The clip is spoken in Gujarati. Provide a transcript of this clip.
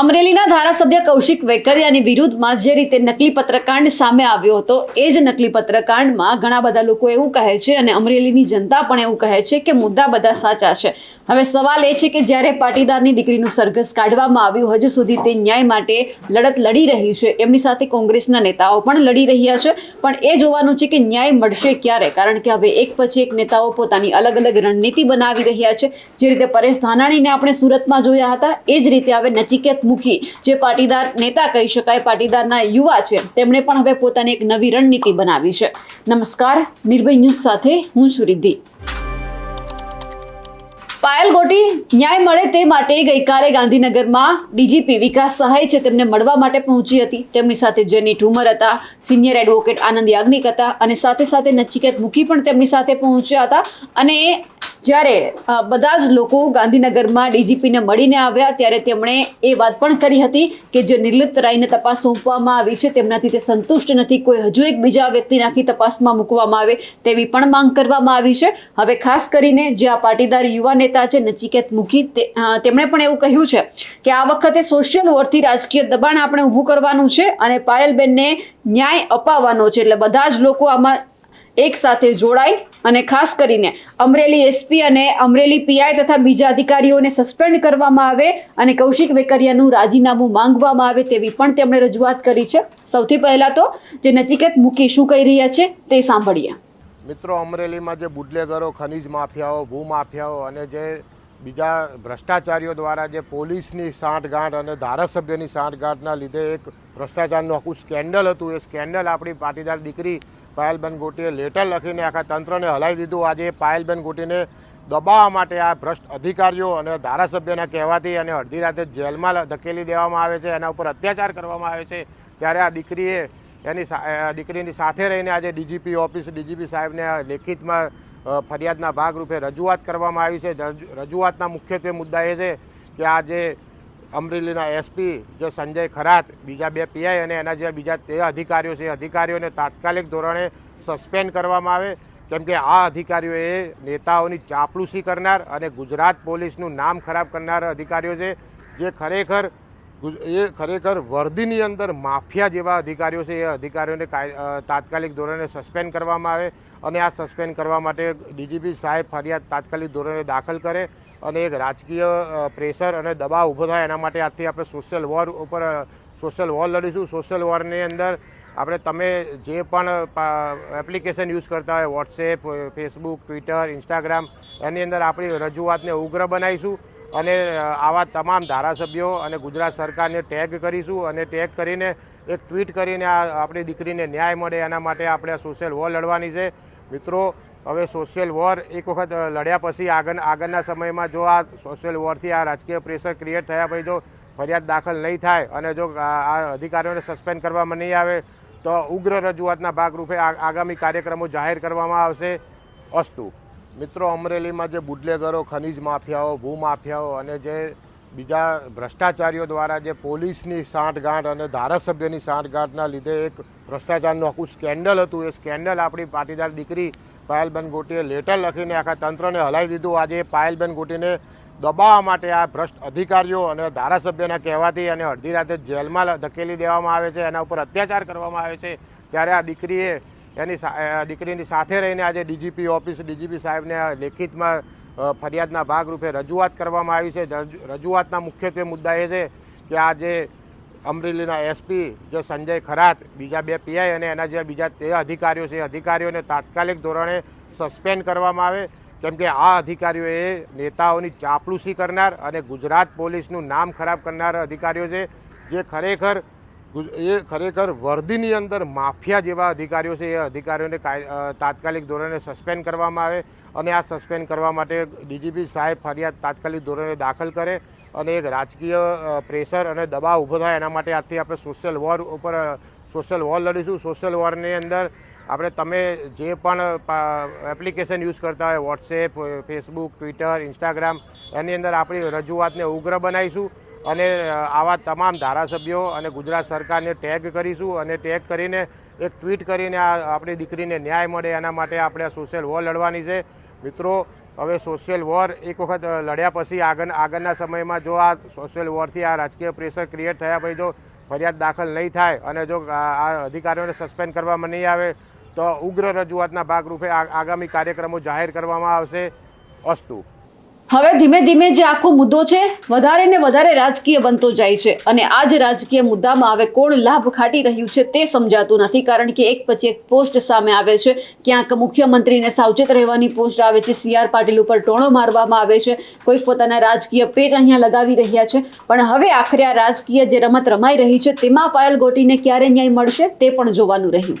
અમરેલીના ધારાસભ્ય કૌશિક વેકરિયાની વિરુદ્ધમાં જે રીતે નકલી પત્રકાંડ સામે આવ્યો હતો, એ જ નકલી પત્રકાંડમાં ઘણા બધા લોકો એવું કહે છે અને અમરેલીની જનતા પણ એવું કહે છે કે મુદ્દા બધા સાચા છે. હવે સવાલ એ છે કે જ્યારે પાટીદારની દીકરીનું સરઘસ કાઢવામાં આવ્યું, હજુ સુધી તે ન્યાય માટે લડત લડી રહી છે. એમની સાથે કોંગ્રેસના નેતાઓ પણ લડી રહ્યા છે. પણ એ જોવાનું છે કે ન્યાય મળશે ક્યારે? કારણ કે હવે એક પછી એક નેતાઓ પોતાની અલગ અલગ રણનીતિ બનાવી રહ્યા છે. જે રીતે પરેશ ધાનાણીને આપણે સુરતમાં જોયા હતા, એ જ રીતે હવે નચિકેત મુખી જે પાટીદાર નેતા કહી શકાય, પાટીદારના યુવા છે, તેમણે પણ હવે પોતાની એક નવી રણનીતિ બનાવી છે. નમસ્કાર, નિર્ભય ન્યૂઝ સાથે હું છું રિદ્ધિ. પાયલ ગોટી ન્યાય મળે તે માટે ગઈકાલે ગાંધીનગરમાં ડીજીપી વિકાસ સહાય છે તેમને મળવા માટે પહોંચી હતી. તેમની સાથે જેની ઠુમર હતા, સિનિયર એડવોકેટ આનંદ યાજ્ઞિક હતા અને સાથે સાથે નચિકેત મુખી પણ તેમની સાથે પહોંચ્યા હતા અને જ્યારે બધા જ લોકો ગાંધીનગરમાં ડીજીપીને મળીને આવ્યા, ત્યારે તેમણે એ વાત પણ કરી હતી કે જે નિર્લિપ્ત રાયને તપાસ સોંપવામાં આવી છે, તેમનાથી તે સંતુષ્ટ નથી, કોઈ હજુ એક બીજા વ્યક્તિ નાખી તપાસમાં મૂકવામાં આવે તેવી પણ માંગ કરવામાં આવી છે. હવે ખાસ કરીને જે આ પાટીદાર યુવા નેતા છે, નચિકેત તે- તેમણે પણ એવું કહ્યું છે કે આ વખતે સોશિયલ વોરથી રાજકીય દબાણ આપણે ઊભું કરવાનું છે અને પાયલબેનને ન્યાય અપાવવાનો છે. એટલે બધા જ લોકો આમાં એક સાથે જોડાઈ અને ખાસ કરીને અમરેલી એસપી અને અમરેલી પીઆઈ તથા બીજા અધિકારીઓને સસ્પેન્ડ કરવામાં આવે અને કૌશિક વેકરિયાનું રાજીનામું માંગવામાં આવે તેવી પણ તેમણે રજૂઆત કરી છે. સૌથી પહેલા તો જે નચિકેત મૂકી શું કહી રહ્યા છે તે સાંભળીએ. મિત્રો, અમરેલીમાં જે બુડલેગરો, ખનીજ માફિયાઓ, ભૂમાફિયાઓ અને જે બીજા ભ્રષ્ટાચારીઓ દ્વારા જે પોલીસની સાંઠગાંઠ અને ધારાસભ્યની સાંઠગાંઠના લીધે એક ભ્રષ્ટાચારનું આખું સ્કેન્ડલ હતું. એ સ્કેન્ડલ આપણી પાટીદાર દીકરી પાયલબેન ગોટીએ લેટર લખીને આખા તંત્રને હલાવી દીધું. આજે પાયલબેન ગોટીને દબાવવા માટે આ ભ્રષ્ટ અધિકારીઓ અને ધારાસભ્યના કહેવાથી અને અડધી રાતે જેલમાં ધકેલી દેવામાં આવે છે, એના ઉપર અત્યાચાર કરવામાં આવે છે. ત્યારે આ દીકરીએ એની દીકરીની સાથે રહીને આજે ડીજીપી ઓફિસ, ડીજીપી સાહેબને લેખિતમાં ફરિયાદના ભાગરૂપે રજૂઆત કરવામાં આવી છે. રજૂઆતના મુખ્યત્વે મુદ્દા એ છે કે આ જે અમરેલીના એસપી જે સંજય ખરાત, બીજા બે પીઆઈ અને એના જે બીજા તે અધિકારીઓ છે, એ અધિકારીઓને તાત્કાલિક ધોરણે સસ્પેન્ડ કરવામાં આવે. કેમ કે આ અધિકારીઓએ નેતાઓની ચાપલૂસી કરનાર અને ગુજરાત પોલીસનું નામ ખરાબ કરનાર અધિકારીઓ છે, જે ખરેખર એ ખરેખર વર્દીની અંદર માફિયા જેવા અધિકારીઓ છે, એ અધિકારીઓને તાત્કાલિક ધોરણે સસ્પેન્ડ કરવામાં આવે અને આ સસ્પેન્ડ કરવા માટે ડીજીપી સાહેબ ફરિયાદ તાત્કાલિક ધોરણે દાખલ કરે. અને એક રાજકીય પ્રેશર અને દબાવ ઊભો થાય એના માટે આજથી આપણે સોશિયલ વોર ઉપર સોશિયલ વોર લડીશું. સોશિયલ વોરની અંદર આપણે તમે જે પણ એપ્લિકેશન યુઝ કરતા હોય વોટ્સએપ ફેસબુક ટ્વિટર ઇન્સ્ટાગ્રામ એની અંદર આપણી રજૂઆતને ઉગ્ર બનાવીશું અને આવા તમામ ધારાસભ્યો અને ગુજરાત સરકારને ટેગ કરીશું અને ટેગ કરીને એક ટ્વીટ કરીને આ આપણી દીકરીને ન્યાય મળે એના માટે આપણે આ સોશિયલ વોર લડવાની છે. મિત્રો હવે સોશિયલ વોર એક વખત લડ્યા પછી આગળ, આગળના સમયમાં જો આ સોશિયલ વોરથી આ રાજકીય પ્રેશર ક્રિએટ થયા પછી જો ફરિયાદ દાખલ નહીં થાય અને જો આ અધિકારીઓને સસ્પેન્ડ કરવામાં નહીં આવે, તો ઉગ્ર રજૂઆતના ભાગરૂપે આગામી કાર્યક્રમો જાહેર કરવામાં આવશે. અસ્તુ. મિત્રો, અમરેલીમાં જે બુડલેગરો ખનીજ માફિયાઓ, ભૂમાફિયાઓ અને જે બીજા ભ્રષ્ટાચારીઓ દ્વારા જે પોલીસની સાંઠગાંઠ અને ધારાસભ્યની સાંઠગાંઠના લીધે એક ભ્રષ્ટાચારનું આખું સ્કેન્ડલ હતું. એ સ્કેન્ડલ આપણી પાટીદાર દીકરી પાયલબેન ગોટીએ લેટર લખીને આખા તંત્રને હલાવી દીધું. આજે પાયલબેન ગોટીને દબાવવા માટે આ ભ્રષ્ટ અધિકારીઓ અને ધારાસભ્યના કહેવાથી અને અડધી રાતે જેલમાં ધકેલી દેવામાં આવે છે, એના ઉપર અત્યાચાર કરવામાં આવે છે, ત્યારે આ દીકરીએ એની દીકરીની સાથે રહીને આજે ડીજીપી ઓફિસ, ડીજીપી સાહેબને લેખિતમાં ફરિયાદના ભાગરૂપે રજૂઆત કરવામાં આવી છે. રજૂ- રજૂઆતના મુખ્યત્વે મુદ્દા એ છે કે આ જે અમરેલીના એસપી જે સંજય ખરાત, બીજા બે પીઆઈ અને એના જે બીજા તે અધિકારીઓ છે, એ અધિકારીઓને તાત્કાલિક ધોરણે સસ્પેન્ડ કરવામાં આવે. કેમ કે આ અધિકારીઓએ નેતાઓની ચાપલૂસી કરનાર અને ગુજરાત પોલીસનું નામ ખરાબ કરનાર અધિકારીઓ છે, જે ખરેખર એ ખરેખર વર્દીની અંદર માફિયા જેવા અધિકારીઓ છે, એ અધિકારીઓને તાત્કાલિક ધોરણે સસ્પેન્ડ કરવામાં આવે અને આ સસ્પેન્ડ કરવા માટે ડીજીપી સાહેબ ફરિયાદ તાત્કાલિક ધોરણે દાખલ કરે. અને એક રાજકીય પ્રેશર અને દબાવ ઊભો થાય એના માટે આજથી આપણે સોશિયલ વોર ઉપર સોશિયલ વોર લડીશું. સોશિયલ વોરની અંદર આપણે તમે જે પણ એપ્લિકેશન યુઝ કરતા હોય વોટ્સએપ ફેસબુક ટ્વિટર ઇન્સ્ટાગ્રામ એની અંદર આપણી રજૂઆતને ઉગ્ર બનાવીશું અને આવા તમામ ધારાસભ્યો અને ગુજરાત સરકારને ટેગ કરીશું અને ટેગ કરીને એક ટ્વીટ કરીને આ આપણી દીકરીને ન્યાય મળે એના માટે આપણે સોશિયલ વોર લડવાની છે. મિત્રો હવે સોશિયલ વોર એક વખત લડ્યા પછી આગળ, આગળના સમયમાં જો આ સોશિયલ વોરથી આ રાજકીય પ્રેશર ક્રિએટ થયા પછી જો ફરિયાદ દાખલ નહીં થાય અને જો આ અધિકારીઓને સસ્પેન્ડ કરવામાં નહીં આવે, તો ઉગ્ર રજૂઆતના ભાગરૂપે આગામી કાર્યક્રમો જાહેર કરવામાં આવશે અસ્તુ. હવે ધીમે ધીમે જે આખો મુદ્દો છે, વધારે ને વધારે રાજકીય બનતો જાય છે. અને આ જ રાજકીય મુદ્દામાં હવે કોણ લાભ ખાટી રહ્યું છે તે સમજાતું નથી, કારણ કે એક પછી એક પોસ્ટ સામે આવે છે. ક્યાંક મુખ્યમંત્રીને સાવચેત રહેવાની પોસ્ટ આવે છે, સી આર પાટીલ ઉપર ટોણો મારવામાં આવે છે. કોઈક પોતાના રાજકીય પેચ અહીંયા લગાવી રહ્યા છે. પણ હવે આખરે આ રાજકીય જે રમત રમાઈ રહી છે, તેમાં પાયલ ગોટીને ક્યારે ન્યાય મળશે તે પણ જોવાનું રહ્યું.